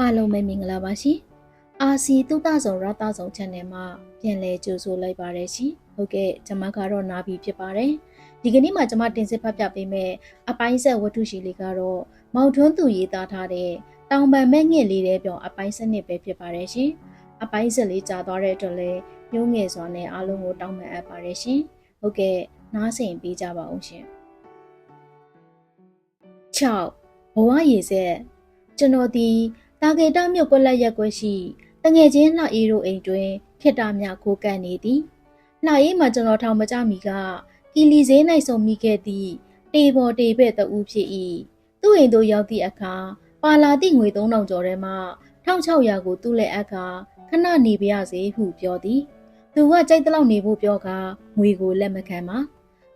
အားလုံးပဲမင်္ဂလာပါရှင်။ RC တုတ္တဆောင်ရတဆောင် channel မှာပြန်လည်ကြိုဆိုလိုက်ပါရရှင်။ဟုတ်ကဲ့ကျွန်မကတော့နာပြီဖြစ်ပါတယ်။ဒီကနေ့မှကျွန်မတင်ဆက်ဖတ်ပြပေးမယ့်အပိုင်းဆက်ဝတ္ထုရှိလေးကတော့မောင်ထွန်းသူရေးသားထားတဲ့တောင်ပံမဲ့ငှက်လေးတဲ့ပြောင်းအပိုင်းဆက်နှစ်ပဲဖြစ်ပါတယ်ရှင်။အပိုင်းဆက်လေးကြာသွားတဲ့အတွက်လည်းညှိုးငယ်စွာနဲ့အားလုံးကိုတောင်းပန်အပ်ပါတယ်ရှင်။ဟုတ်ကဲ့နားဆင်ပေးကြပါအောင်ရှင်။6ဘဝရည်ဆက်ကျွန်တော်ဒီ တာဂေတာမြို့ကွက်လက်ရက်ကွက်ရှိတငယ်ချင်းလှအေးတို့အိမ်တွင်ခေတ္တမြကိုကန်နေသည်လှအေးမှာကျွန်တော်ထောင်မကြမီကကီလီဈေး၌ဆုံမိခဲ့သည့်တေပေါ်တေပဲ့တဦးဖြစ်၏သူ့အိမ်သို့ရောက်သည့်အခါပါလာသည့်ငွေ3000ကျော်ထဲမှ1600ကိုသူ့လက်အခါခဏနေပါရစေဟုပြောသည်သူကကြိုက်တလောက်နေဖို့ပြောကငွေကိုလက်မခံပါ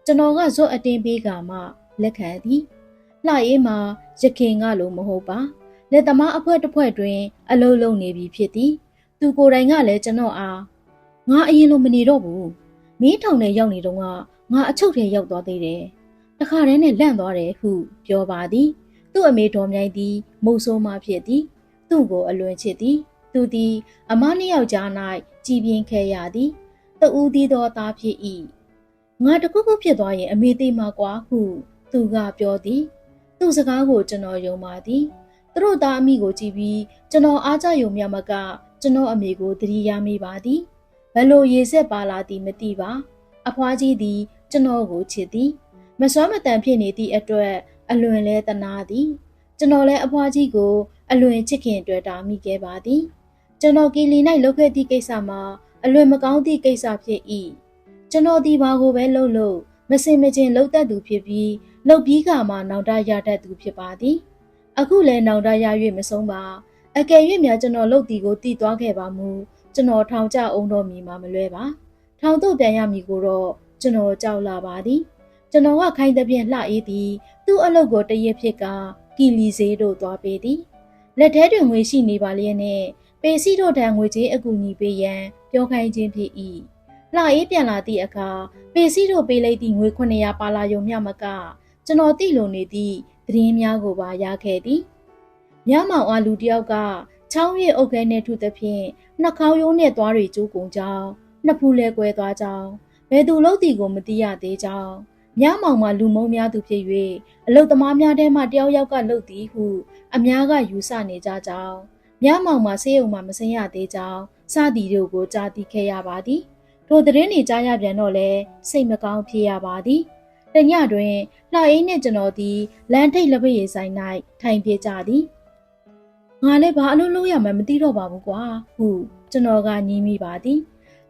ကျွန်တော်ကဇွတ်အတင်းပေးကမှလက်ခံသည်လှအေးမှာရခင်ကလိုမဟုတ်ပါ လက်သမားအဖွဲ့တစ်ဖွဲ့တွင် အလုံးလုံးနေပြီဖြစ်သည်သူကိုယ်တိုင်ကလည်းကျွန်တော်အားငါအရင်လိုမနေတော့ဘူးမင်းထောင်ထဲရောက်နေတော့ကငါအချုပ်ထဲရောက်သွားသေးတယ်တခါတည်းနဲ့လန့်သွားတယ်ဟုပြောပါသည် သူ့အမေတော်မြိုင်သည် မုတ်ဆိုးမှဖြစ်သည် သူ့ကိုအလွန်ချစ်သည် သူသည် အမနှစ်ယောက်ကြား၌ကြည်ပြင်းခဲ့ရသည်တူးသည်သောသားဖြစ်၏ငါတခုခုဖြစ်သွားရင်အမေသိမှာကွာဟု သူကပြောသည် သူ့စကားကိုကျွန်တော်ယုံပါသည် သူတို့သားအမိကိုကြည့်ပြီးကျွန်တော်အားကြယုံမြမကကျွန်တော်အမေကိုသတိရမိပါသည်ဘလို့ရေဆက်ပါလာသည်မသိပါ အဖွားကြီးသည် ကျွန်တော်ကိုချစ်သည် မစွမ်းမတန်ဖြစ်နေသည့်အတွက်အလွန်လဲတနာသည်ကျွန်တော်လည်းအဖွားကြီးကိုအလွန်ချစ်ခင်တွေ့တာမိခဲ့ပါသည်ကျွန်တော်ကီလီ၌လုပ်ခဲ့သည့်ကိစ္စမှာအလွန်မကောင်းသည့်ကိစ္စဖြစ်၏ကျွန်တော်ဒီဘာကိုပဲလုပ်လို့မစင်မကျင်လှုပ်တတ်သူဖြစ်ပြီးလှုပ်ပြီးကမှနောင်တရတတ်သူဖြစ်ပါသည် အခုလည်းနောင်တရ၍မဆုံးပါအကယ်၍များကျွန်တော်လှုပ်တီကိုတည်သွားခဲ့ပါမူကျွန်တော်ထောင်ကျအောင်တော်မီမှာမလွဲပါထောင်တို့ပြန်ရမည်ကိုတော့ကျွန်တော်ကြောက်လာပါသည်ကျွန်တော်ကခိုင်းတဲ့ပြင်လှအေးသည်သူ့အလုပ်ကိုတရက်ဖြစ်ကကီလီစေးတို့သွားပေးသည်လက်ထဲတွင်ငွေရှိနေပါလျက်နဲ့ပေစီတို့တန်ငွေကြေးအကူအညီပေးရန်ပြောခိုင်းခြင်းဖြစ်၏လှအေးပြန်လာသည့်အခါပေစီတို့ပေးလိုက်သည့်ငွေ900ပါလာယုံမြမကကျွန်တော်သိလုံနေသည့် သတင်းများကိုပါရခဲ့သည်မြမောင်အားလူတယောက်ကချောင်းရည်အုပ်ခဲနှင့်ထုသဖြင့်နှာခေါင်းရိုးနှင့်သွားတွေကျိုးကုန်ကြောင်းနှစ်ဖူးလဲကွဲသွားကြောင်းဘယ်သူလို့တီကိုမသိရသေးကြောင်းမြမောင်မှာလူမုံများသူဖြစ်၍အလုတ်သမားများထဲမှတယောက်ယောက်ကလှုပ်သည်ဟု အများကယူဆနေကြကြောင်းမြမောင်မှာဆေးရုံမှာမဆင်းရသေးကြောင်းစသည်တို့ကိုကြားသိခဲ့ရပါသည်ထိုသတင်းတွေကြားရပြန်တော့လဲစိတ်မကောင်းဖြစ်ရပါသည် တညတွင်လှအေးနှင့်ကျွန်တော်သည်လမ်းထိပ်လက်ဖက်ရည်ဆိုင်၌ထိုင်ပြေကြသည်ငါလည်းဘာအလုပ်လုပ်ရမှန်းမသိတော့ပါဘူးကွာဟုကျွန်တော်ကညင်းမိပါသည်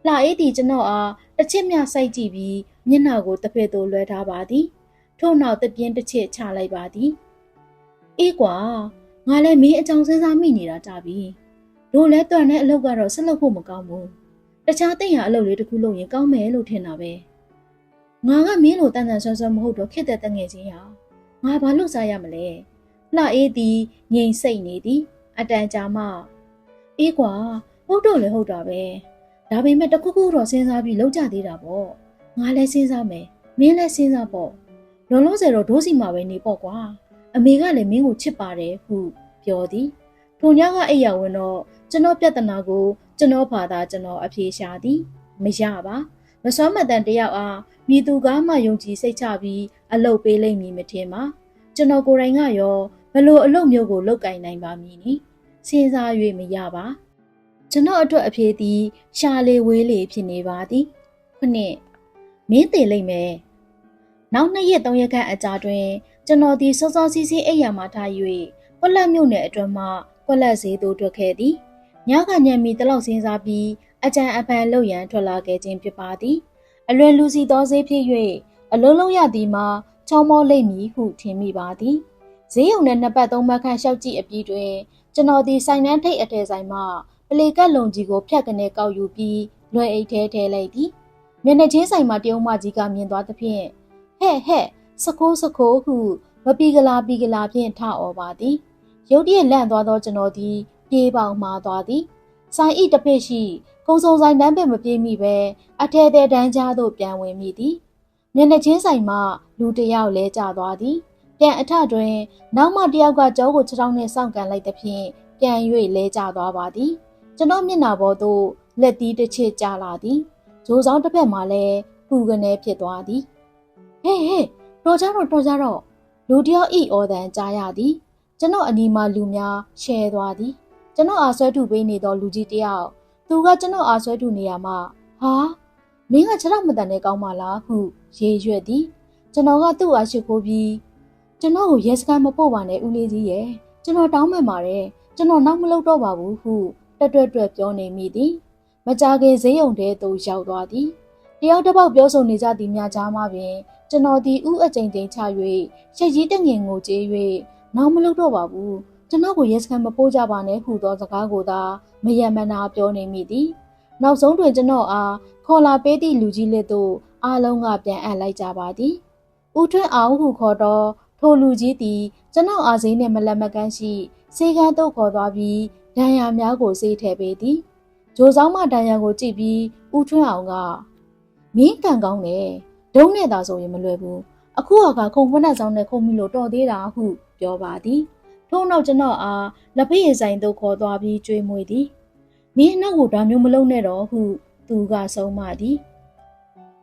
လှအေးသည်ကျွန်တော်အားတစ်ချက်မျှစိုက်ကြည့်ပြီးမျက်နှာကိုတစ်ဖက်သို့လွှဲထားပါသည်ထို့နောက်တပြင်းတစ်ချက်ချလိုက်ပါသည်အေးကွာငါလည်းမင်းအကြောင်းစဉ်းစားမိနေတာကြပြီတို့လည်းတွန်တဲ့အလုပ်ကတော့ဆက်လုပ်ဖို့မကောင်းဘူးတခြားတိတ်ရအလုပ်လေးတစ်ခုလုပ်ရင်ကောင်းမယ်လို့ထင်တာပဲ ငါကမင်းလိုတန်တန်ဆွမ်းဆွမ်းမဟုတ်တော့ခက်တဲ့တငယ်ချင်းဟာငါဘာလို့စားရမလဲလှအေးသည်ငြိမ်စိတ်နေသည်အတန်ကြာမှအေးကွာဟုတ်တော့လေဟုတ်တာပဲဒါပေမဲ့တခုခုတော့စဉ်းစားပြီးလောက်ကြသေးတာပေါ့ငါလည်းစဉ်းစားမယ်မင်းလည်းစဉ်းစားပေါ့လုံးလုံးဆယ်တော့ဒိုးစီမှာပဲနေပေါ့ကွာအမေကလည်းမင်းကိုချစ်ပါတယ်ဟုပြောသည်ထိုညကအိယာဝင်တော့ကျွန်တော်ပြဿနာကိုကျွန်တော်ဖာသာကျွန်တော်အပြေရှာသည်မရပါ မစွမ်းမတန်တယောက်အားမိသူကားမှယုံကြည်စိတ်ချပြီးအလုပ်ပေးလိမ့်မည်မထင်ပါကျွန်တော်ကိုယ်တိုင်ကရောဘလို့အလုပ်မျိုးကိုလုပ်ကင်နိုင်ပါမည်နိစဉ်းစား၍မရပါကျွန်တော်အတွက်အဖြေသည်ရှာလေဝေးလေဖြစ်နေပါသည်ခုနှစ်မင်းသေးလိမ့်မယ်နောက်နှစ်ရက်သုံးရက်ခန့်အကြာတွင်ကျွန်တော်ဒီစောစောစီးစီးအိယာမှထား၍ကွက်လက်မြို့နယ်အတွင်းမှကွက်လက်ဈေးသို့ထွက်ခဲ့သည်ညကညံမီတလောက်စဉ်းစားပြီး အကြံအပန်လှုပ်ရန်ထွက်လာခဲ့ခြင်းဖြစ်ပါသည်အလွယ်လူစီသောဈေးဖြစ်၍အလုံးလုံးရသည်မှာချောမောလိမ့်မည်ဟုထင်မိပါသည်ဈေးရုံနဲ့နှစ်ပတ်သုံးပတ်ခန့်ရှောက်ကြည့်အပြီးတွင်ကျွန်တော်ဒီဆိုင်နှန်းထိတ်အထည်ဆိုင်မှပလေကက်လုံကြီးကိုဖြတ်ကနေကောက်ယူပြီးလွယ်အိတ်ထဲထည့်လိုက်သည်မျက်နှာချင်းဆိုင်မှာတယုံမကြီးကမြင်သွားသဖြင့်ဟဲ့ဟဲ့စကိုးစကိုးဟုမပီကလာပီကလာဖြင့်ထအော်ပါသည်ရုတ်တရက်လန့်သွားသောကျွန်တော်သည်ပြေးပေါင်မှားသွားသည် ဆိုင်ဤတစ်ဖက်ရှိကုံစုံဆိုင်တန်းပင်မပြေးမိပဲအထဲထဲတန်းကြားသို့ပြန်ဝင်မိသည်မျက်နှာချင်းဆိုင်မှလူတစ်ယောက်လဲကျသွားသည်ပြန်အထတွင်နောက်မှတယောက်ကကြောကိုခြေထောက်နှင့်စောင့်ကန်လိုက်သဖြင့်ပြန်၍လဲကျသွားပါသည်ကျွန်တော်မျက်နှာပေါ်သို့လက်သီးတစ်ချစ်ကျလာသည်ဂျိုးဆောင်တစ်ဖက်မှာလည်းပူကနေဖြစ်သွားသည်ဟေးဟေးတော်ကြတော့တော်ကြတော့လူတယောက်ဤဩတန်ကြားရသည်ကျွန်တော်အနီးမှာလူများရှဲသွားသည် ကျွန်တော်အားဆွဲထုပေးနေသောလူကြီးတယောက်သူကကျွန်တော်အားဆွဲထုနေရမှာဟာမင်းကခြေတော့မတန်တဲ့ကောင်းပါလားဟုရေရွက်သည်ကျွန်တော်ကသူ့အားရှိခိုးပြီးကျွန်တော်ကိုရဲစခန်းမပို့ပါနဲ့ဦးလေးကြီးရဲ့ကျွန်တော်တောင်းပန်ပါတယ်ကျွန်တော်နောက်မလုပ်တော့ပါဘူးဟုတက်တွက်တွက်ပြောနေမိသည်မကြခင်ဈေးရုံထဲသို့ရောက်သွားသည်တယောက်တစ်ပေါက်ပြောဆိုနေကြသည်များကြားမှာပင်ကျွန်တော်ဒီဥအကြိမ်ကြိမ်ချ၍ရှက်ကြီးတငင်ကိုကြေး၍နောက်မလုပ်တော့ပါဘူး ကျွန်တော်ကိုရဲစခန်းမပို့ကြပါနဲ့ဟုသောစကားကိုသာမယံမနာပြောနေမိသည်နောက်ဆုံးတွင်ကျွန်တော်အားခေါ်လာပေးသည့်လူကြီးလက်သို့အားလုံးကပြန်အပ်လိုက်ကြပါသည်ဦးထွန်းအောင်ဟုခေါ်တော့ထိုလူကြီးသည်ကျွန်တော်အားစိမ်းနှင့်မလက်မကန်းရှိစေကန်းသို့ခေါ်သွားပြီးဒဏ်ရာများကိုစေးထည့်ပေးသည်ဂျိုဆောင်မဒဏ်ရာကိုကြည့်ပြီးဦးထွန်းအောင်ကမင်းကံကောင်းတယ်ဒုံးနဲ့သာဆိုရင်မလွယ်ဘူးအခုကခုံဖက်နှက်ဆောင်နဲ့ခုံမီလို့တော်သေးတာဟုပြောပါသည် ထို့နောက်ကျွန်တော်အားလက်ဖက်ရည်ဆိုင်သို့ခေါ်သွားပြီးကြွေးမွေသည်မင်းနောက်ကိုဒါမျိုးမလုပ်နဲ့တော့ဟုသူကဆုံးမသည်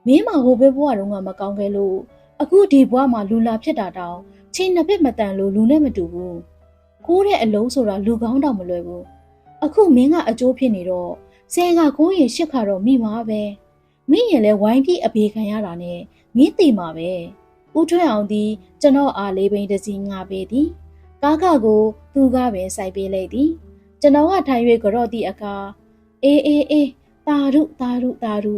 မင်းမဟိုဘက်ဘဝတုန်းကမကောင်းခဲ့လို့အခုဒီဘဝမှာလူလာဖြစ်တာတောင်ချင်းနှစ်ဖက်မတန်လို့လူနဲ့မတူဘူးကိုးတဲ့အလုံးဆိုတာလူကောင်းတောင်မလွယ်ဘူးအခုမင်းကအကျိုးဖြစ်နေတော့ဆဲကကိုးရင်ရှစ်ခါတော့မိမှာပဲမင်းရင်လဲဝိုင်းပြီးအပေခံရတာနဲ့မင်းသိမှာပဲဦးထွန်းအောင်သည်ကျွန်တော်အားလေးပိန်တစီငါပေးသည် ကားကကိုသူကပင်စိုက်ပေးလိုက်သည်ကျွန်တော်ကထိုင်၍ကြော့သည့်အခါအေးအေးအေးတာရုတာရုတာရု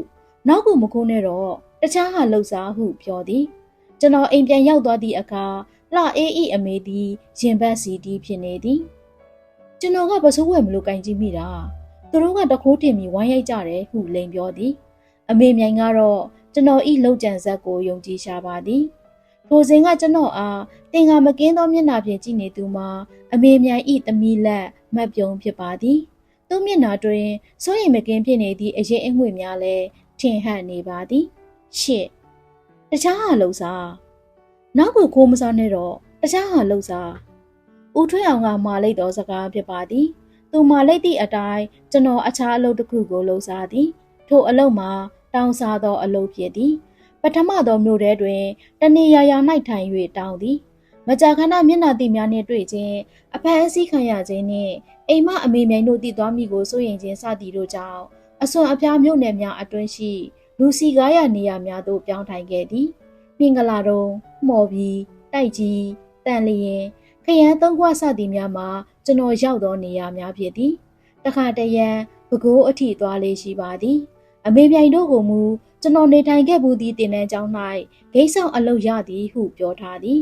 နောက်ကိုမခိုးနဲ့တော့တခြားဟာလှုပ်စားဟုပြောသည်ကျွန်တော်အိမ်ပြန်ရောက်သွားသည့်အခါလှအေးဤအမေသည်ရင်ဘတ်စီတီးဖြစ်နေသည်ကျွန်တော်ကပစိုးဝဲမလို့ကင်ကြည့်မိတာသူတို့ကတခိုးတင်ပြီးဝိုင်းရိုက်ကြတယ်ဟုလိန်ပြောသည် အမေမြိုင်ကတော့ကျွန်တော်ဤလောက်ကြံဇက်ကိုယုံကြည်ရှာပါသည် ထိုစဉ်ကကျွန်တော်အားတင်ကမကင်းသောမျက်နှာဖြင့်ကြည့်နေသူမှာအမေမြိုင်ဤသမီးလက်မတ်ပြုံဖြစ်ပါသည်သူမျက်နှာတွင်စိုးရိမ်မကင်းဖြစ်နေသည့်အရေးအငွေ့များလည်းထင်ဟပ်နေပါသည်ရှစ်တခြားဟာလှုပ်စားနောက်ကိုခိုးမစားနဲ့တော့တခြားဟာလှုပ်စားဦးထွေးအောင်ကမာလိုက်သောစကားဖြစ်ပါသည်သူမာလိုက်သည့်အတိုင်းကျွန်တော်အခြားအလုပ်တစ်ခုကိုလှုပ်စားသည်ထို့အလုပ်မှာတောင်းစားသောအလုပ်ဖြစ်သည် ပထမသောမြို့ထဲတွင်တနေရာရာ၌ထိုင်၍တောင်းသည်မကြာခဏမျက်နှာတိများနှင့်တွေ့ခြင်းအဖက်အစည်းခံရခြင်းနှင့်အိမ်မအမေမြိုင်တို့တည်သွားမိကိုစိုးရင်ခြင်းစသည်တို့ကြောင့်အစွန်အပြားမြို့နယ်များအတွင်းရှိလူစီကားရနေရာများသို့ပြောင်းထိုင်ခဲ့သည်မင်္ဂလာတုံမှော်ပြီးတိုက်ကြီးတန်လျင်ခရမ်းသုံးခွစသည်များမှာကျွန်တော်ရောက်သောနေရာများဖြစ်သည်တခါတရံပကိုးအထိသွားလေးရှိပါသည် အမေမြိုင်တို့ကိုမူ ကျွန်တော်နေထိုင်ခဲ့မှုသည့်တင်နန်းကျောင်း၌ဂိတ်ဆောင်အလုပ်ရသည်ဟုပြောထားသည်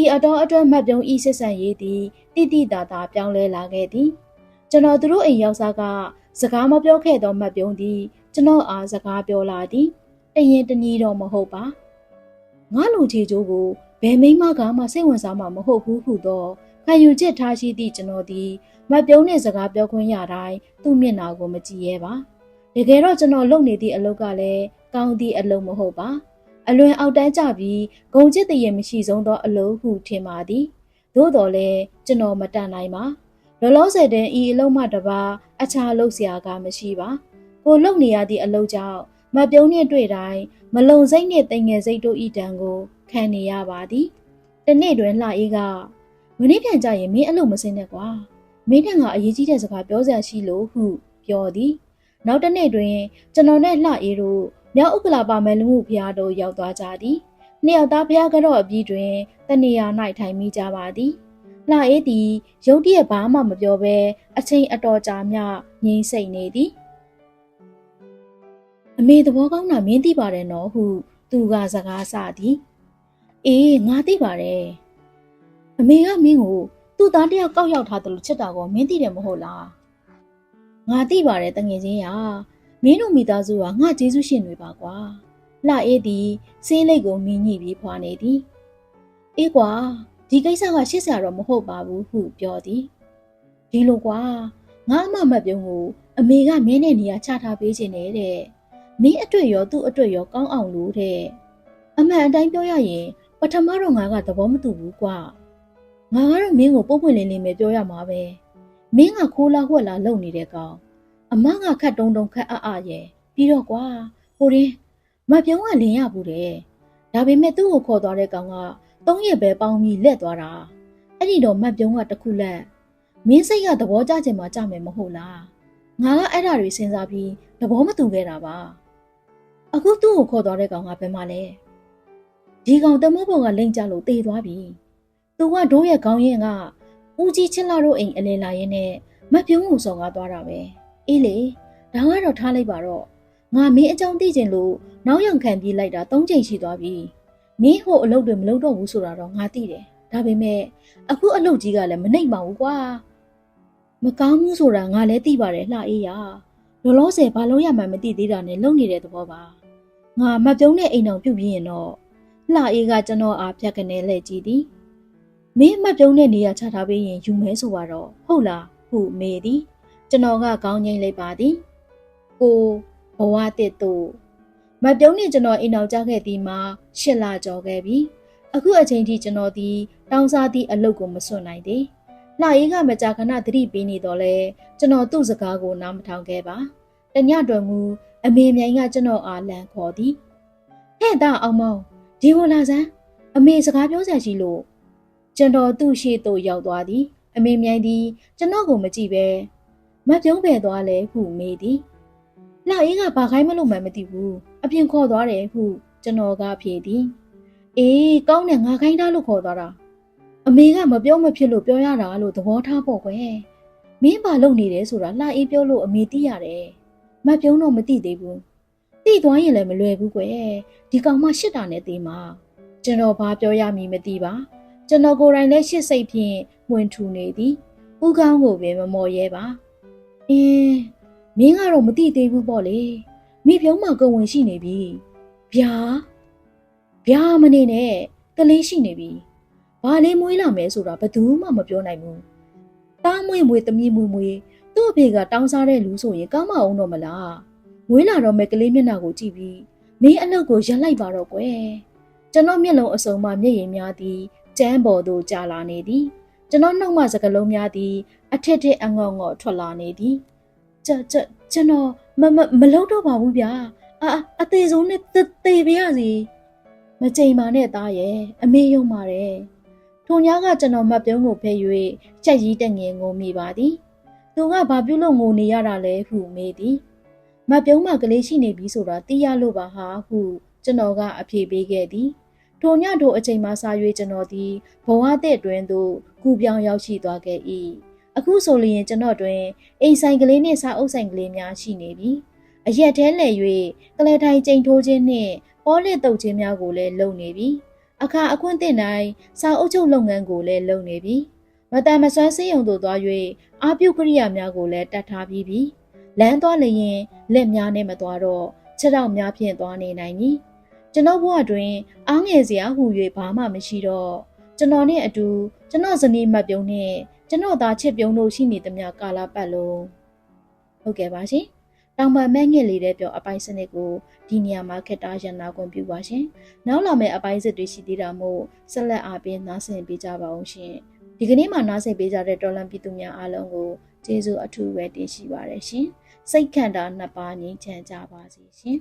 ဤအတော်အတွက်မှတ်ပြုံးဤစစ်ဆန်ရေးသည်တိတိတသာပြောင်းလဲလာခဲ့သည်ကျွန်တော်တို့အိမ်ရောက်စားကစကားမပြောခဲ့သောမှတ်ပြုံးသည်ကျွန်တော်အားစကားပြောလာသည်တရင်တနည်းတော့မဟုတ်ပါငါလူချေကျိုးကိုဘယ်မိမကမှစိတ်ဝင်စားမှာမဟုတ်ဘူးဟုသောခံယူချက်ထားရှိသည့်ကျွန်တော်သည်မပြုံးတဲ့စကားပြောခွင့်ရတိုင်းသူ့မျက်နှာကိုမကြည့်ရဲပါတကယ်တော့ကျွန်တော်လုပ်နေသည့်အလုပ်ကလည်း ကောင်းသည့်အလုပ်မဟုတ်ပါအလွန်အောက်တန်းကြပြီးဂုံကျစ်တရေမရှိဆုံးသောအလုပ်ဟုထင်ပါသည်သို့တော်လည်းကျွန်တော်မတန်နိုင်ပါလောလောဆယ်တည်းဤအလုပ်မှတပါအခြားလုပ်စရာကမရှိပါကိုလုပ်နေရသည့်အလုပ်ကြောင့်မပြုံးနှင့်တွေ့တိုင်းမလုံစိတ်နှင့်တိမ်ငယ်စိတ်တို့ဤတံကိုခံနေရပါသည်တနေ့တွင်လှအေးကမနေ့ပြန်ကြရင်မင်းအလုပ်မစင်းနဲ့ကွာမင်းထံကအရေးကြီးတဲ့စကားပြောစရာရှိလို့ဟုပြောသည် နောက်တစ်နေ့တွင်ကျွန်တော်နဲ့လှအေးတို့ မြောက်ဥက္ကလာပါမယ်လူမှုဖျားတို့ရောက်သွားကြသည်နှစ်ယောက်သားဖျားကတော့အပြီးတွင်တနေရာ၌ထိုင်မိကြပါသည်လှအေးသည်ရုတ်တရက်ဘာမှမပြောဘဲအချိန်အတော်ကြာမြငြိမ်စိတ်နေသည်အမေသဘောကောင်းတာမင်းသိပါတယ်နော်ဟုသူကစကားဆသည်အေးငါသိပါတယ်အမေကမင်းကိုသူ့သားတယောက်ကောက်ရောက်ထားတယ်လို့ချစ်တာကောမင်းသိတယ်မဟုတ်လားငါသိပါတယ်တငယ်ချင်းရာ မင်းတို့မိသားစုကငါကျေးဇူးရှင်တွေပါကွာလှအေးသည်စင်းလိတ်ကိုမြင်ညှိပြီးဖွာနေသည်အေးကွာဒီကိစ္စကရှစ်ဆရာတော့မဟုတ်ပါဘူးဟုပြောသည်ဒီလိုကွာငါအမမပြုံးကိုအမေကမင်းနဲ့နေရာချထားပေးခြင်းနဲ့တဲ့မင်းအတွေ့ရောသူ့အတွေ့ရောကောင်းအောင်လို့တဲ့အမှန်အတိုင်းပြောရရင် ပထမတော့ငါကသဘောမတူဘူးကွာငါကတော့မင်းကိုပုံပွင့်လင်းလင်းပဲပြောရမှာပဲမင်းကခိုးလာဝှက်လာလုံနေတဲ့ကောင် အမကခတ်တုံးတုံခတ်အအရဲ့ပြီးတော့ကွာဟိုရင်မပြုံးကလင်ရဘူးတဲ့ဒါပေမဲ့သူ့ကိုခေါ်သွားတဲ့ကောင်ကသုံးရက်ပဲပေါင်းပြီးလက်သွားတာအဲ့ဒီတော့မပြုံးကတခုလက်မင်းစိတ်ကသဘောကျချင်မှကြမယ်မဟုတ်လားငါကအဲ့ဒါတွေစဉ်းစားပြီးသဘောမတူခဲ့တာပါအခုသူ့ကိုခေါ်သွားတဲ့ကောင်ကဘယ်မှာလဲဒီကောင်တမိုးပေါ်ကလိမ့်ကြလို့တေသွားပြီသူကဒိုးရဲ့ခေါင်းရင်ကဦးကြီးချစ်လာတို့အိမ်အလဲလာရင်းနဲ့မပြုံးကိုစော်ကားသွားတာပဲ အေးလေဒါကတော့ထားလိုက်ပါတော့ငါမင်းအကြောင်းသိချင်လို့နောက်ယောင်ခံပြေးလိုက်တာ၃ချိန်ရှိသွားပြီမင်းဟိုအလုပ်တွေမလုပ်တော့ဘူးဆိုတာတော့ငါသိတယ်ဒါပေမဲ့အခုအလုပ်ကြီးကလည်းမနှိပ်ပါဘူးကွာမကောင်းဘူးဆိုတာငါလည်းသိပါတယ်လှအေးရလောလောဆယ်ဘာလို့ရမှန်းမသိသေးတာနဲ့လုံနေတဲ့သဘောပါငါမပြုံးတဲ့အိမ်တော်ပြုတ်ပြင်းရင်တော့လှအေးကကျွန်တော်အားဖြတ်ကနေလဲကြည့်သည်မင်းမပြုံးတဲ့နေရာချထားပေးရင်ယူမဲဆိုတော့ဟုတ်လားဟုမေသည် ကျွန်တော်ကခေါင်းငိမ့်လိုက်ပါသည်ကိုဘဝတစ်တို့မပြုံးနဲ့ကျွန်တော်အိမ်အောင်ကြခဲ့သည်မှာရှစ်လကျော်ခဲ့ပြီအခုအချိန်ထိကျွန်တော်ဒီတောင်းစားသည့်အလုပ်ကိုမစွန့်နိုင်သေးလှအေးကမကြာခဏသတိပေးနေတော့လဲကျွန်တော်သူ့စကားကိုနားမထောင်ခဲ့ပါတညတော်မူအမေမြိုင်ကကျွန်တော်အားလန်ခေါ်သည်ဟဲ့သားအောင်မောင်ဒီကိုလာစမ်းအမေစကားပြောစရာရှိလို့ကျွန်တော်သူ့ရှိသို့ရောက်သွားသည် အမေမြိုင်သည်ကျွန်တော်ကိုမကြည့်ပဲ မပြုံးပယ်သွားလဲဟုမေးသည်လှအေးကဘာခိုင်းမလို့မှမသိဘူးအပြင်ခေါ်သွားတယ်ဟုကျွန်တော်ကဖြေသည်အေးကောင်းတယ်ငါခိုင်းထားလို့ခေါ်သွားတာအမေကမပြောမဖြစ်လို့ပြောရတာလို့သဘောထားပေါ့ကွယ်မင်းဘာလုပ်နေတယ်ဆိုတာလှအေးပြောလို့အမေသိရတယ်မပြုံးတော့မသိသေးဘူးသိသွားရင်လည်းမလွယ်ဘူးကွယ်ဒီကောင်မရှစ်တာနဲ့သေးမှာကျွန်တော်ဘာပြောရမည်မသိပါကျွန်တော်ကိုယ်တိုင်လည်းရှစ်စိတ်ဖြင့်ဝင်ထူနေသည်ဥကောင်းကိုပင်မမော်ရဲပါ အင်းမင်းကတော့မသိသေးဘူးပေါ့လေမိပြုံးမှာကိုဝင်ရှိနေပြီဗျာဗျာမနေနဲ့ကလေးရှိနေပြီဘာလေးမွေးလာမယ်ဆိုတာဘယ်သူမှမပြောနိုင်ဘူးတားမွေးမွေးတမီးမွေးမွေးသူ့အဖေကတောင်းစားတဲ့လူဆိုရင်ကောင်းမအောင်တော့မလားမွေးလာတော့မဲ့ကလေးမျက်နှာကိုကြည့်ပြီးမင်းအလုပ်ကိုရပ်လိုက်ပါတော့ကွယ်ကျွန်တော်မျက်လုံးအစုံမှမျက်ရည်များသည်ကျမ်းပေါ်သို့ကြာလာနေသည်ကျွန်တော်နှုတ်မှစကလုံးများသည် အထက်ထက်အငေါ့ငေါ့ထွက်လာနေသည်ကျကျကျွန်တော်မမမလုပ်တော့ပါဘူးဗျာအာအသေးဆုံးနဲ့သေပါရစီမကြိမ်ပါနဲ့သားရဲ့အမေယုံပါတယ်ထုံညာကကျွန်တော်မပြုံးကိုဖဲ၍ချက်ကြီးတက်ငင်ကိုမိပါသည်သူကဘာပြုလို့ငိုနေရတာလဲဟုမေးသည်မပြုံးမကလေးရှိနေပြီဆိုတာသိရလို့ပါဟာဟုကျွန်တော်ကအဖြေပေးခဲ့သည်ထိုညထိုအချိန်မှစာ၍ကျွန်တော်သည်ဘဝတဲ့အတွင်းသို့ကူပြောင်းရောက်ရှိသွားခဲ့၏ အခုဆိုလျင်ကျွန်တော်တွင်အိမ်ဆိုင်ကလေးနှင့်စာအုပ်ဆိုင်ကလေးများရှိနေပြီအရက်ထဲလှည့်၍ကလဲထိုင်ကျိန်ထိုးခြင်းနှင့်ပေါ်လစ်တုပ်ခြင်းများကိုလည်းလုပ်နေပြီအခါအခွင့်တင်တိုင်းစာအုပ်ချုပ်လုပ်ငန်းကိုလည်းလုပ်နေပြီမတန်မဆွမ်းစေးရုံသို့သွား၍အာပြုကရိယာများကိုလည်းတတ်ထားပြီးပြီလမ်းသွားလျင်လက်များနဲ့မသွားတော့ခြေထောက်များဖြင့်သွားနေနိုင်ပြီကျွန်တော်ဘဝတွင်အားငယ်စရာဟူ၍ဘာမှမရှိတော့ကျွန်တော်နဲ့အတူကျွန်တော်ဇနီးမတ်ပြုံးနဲ့ ကျွန်တော်သားချစ်ပြုံးတို့ရှိနေသမျှကာလပတ်လုံးဟုတ်ကဲ့ပါရှင်တောင်ပံမဲ့ငှက်လေးတဲ့ပြောအပိုင်းစနစ်ကိုဒီနေရာမှာခက်တာရန်နာခွင့်ပြုပါရှင်နောက်လာမယ့်အပိုင်းစစ်တွေရှိသေးတာမို့ဆက်လက်အားပေးနားဆင်ပေးကြပါအောင်ရှင်ဒီကနေ့မှနားဆင်ပေးကြတဲ့တော်လန်ပြည်သူများအားလုံးကိုကျေးဇူးအထူးပဲတင်ရှိပါတယ်ရှင်စိတ်ခန္ဓာနှစ်ပါးငြိမ်းချမ်းကြပါစေရှင်